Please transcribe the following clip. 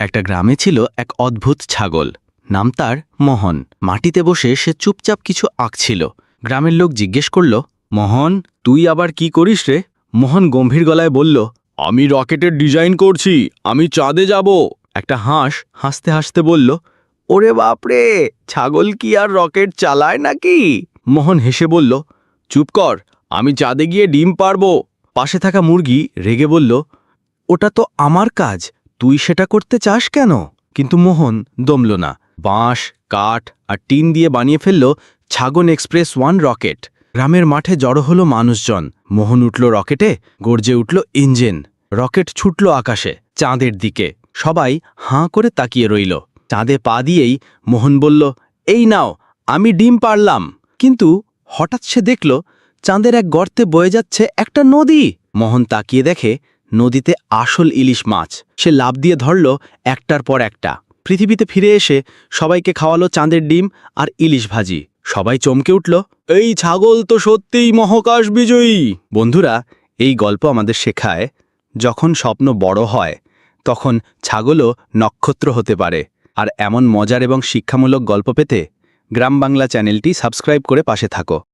একটা গ্রামে ছিল এক অদ্ভুত ছাগল। নাম তার মোহন। মাটিতে বসে সে চুপচাপ কিছু আঁকছিল গ্রামের লোক জিজ্ঞেস করল, মোহন, তুই আবার কি করিস রে? মোহন গম্ভীর গলায় বলল, আমি রকেটের ডিজাইন করছি, আমি চাঁদে যাব। একটা হাঁস হাসতে হাসতে বলল, ওরে বাপরে ছাগল কি আর রকেট চালায় নাকি? মোহন হেসে বলল, চুপ কর, আমি চাঁদে গিয়ে ডিম পারব পাশে থাকা মুরগি রেগে বলল, ওটা তো আমার কাজ তুই সেটা করতে চাস কেন? কিন্তু মোহন দমল না। বাঁশ, কাঠ আর টিন দিয়ে বানিয়ে ফেলল ছাগন এক্সপ্রেস ওয়ান রকেট। গ্রামের মাঠে জড়ো হলো মানুষজন। মোহন উঠল রকেটে, গর্জে উঠল ইঞ্জিন। রকেট ছুটল আকাশে, চাঁদের দিকে। সবাই হাঁ করে তাকিয়ে রইল। চাঁদে পা দিয়েই মোহন বলল, এই নাও, আমি ডিম পারলাম। কিন্তু হঠাৎ সে দেখল, চাঁদের এক গর্তে বয়ে যাচ্ছে একটা নদী। মোহন তাকিয়ে দেখে নদীতে আসল ইলিশ মাছ। সে লাভ দিয়ে ধরল একটার পর একটা। পৃথিবীতে ফিরে এসে সবাইকে খাওয়ালো চাঁদের ডিম আর ইলিশ ভাজি। সবাই চমকে উঠল, এই ছাগল তো সত্যিই মহাকাশ বিজয়ী! বন্ধুরা, এই গল্প আমাদের শেখায়, যখন স্বপ্ন বড় হয়, তখন ছাগলও নক্ষত্র হতে পারে। আর এমন মজার এবং শিক্ষামূলক গল্প পেতে গ্রাম বাংলা চ্যানেলটি সাবস্ক্রাইব করে পাশে থাকো।